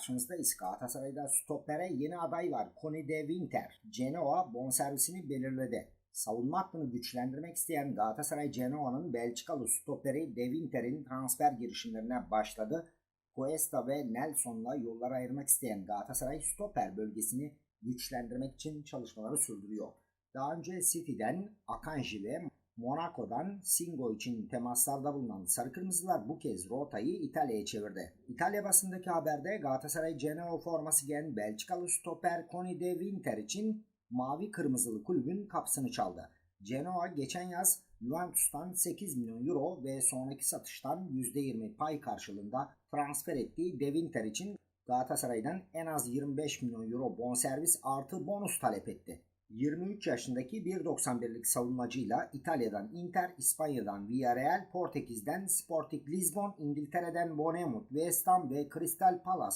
Karşınızdayız. Galatasaray'da stopere yeni aday var. Conny de Winter. Genoa bonservisini belirledi. Savunma hattını güçlendirmek isteyen Galatasaray Genoa'nın Belçikalı stoperi de Winter'in transfer girişimlerine başladı. Cuesta ve Nelson'la yolları ayırmak isteyen Galatasaray stoper bölgesini güçlendirmek için çalışmaları sürdürüyor. Daha önce City'den Akanji ve Monaco'dan Singo için temaslarda bulunan Sarı Kırmızılar bu kez rotayı İtalya'ya çevirdi. İtalya basındaki haberde Galatasaray Genoa forması giyen Belçikalı stoper Conny de Winter için Mavi Kırmızılı kulübün kapısını çaldı. Genoa geçen yaz Juventus'tan 8 milyon euro ve sonraki satıştan %20 pay karşılığında transfer ettiği De Winter için Galatasaray'dan en az 25 milyon euro bonservis artı bonus talep etti. 23 yaşındaki 1.91'lik savunmacıyla İtalya'dan Inter, İspanya'dan Villarreal, Portekiz'den Sporting Lisbon, İngiltere'den Bournemouth, West Ham ve Crystal Palace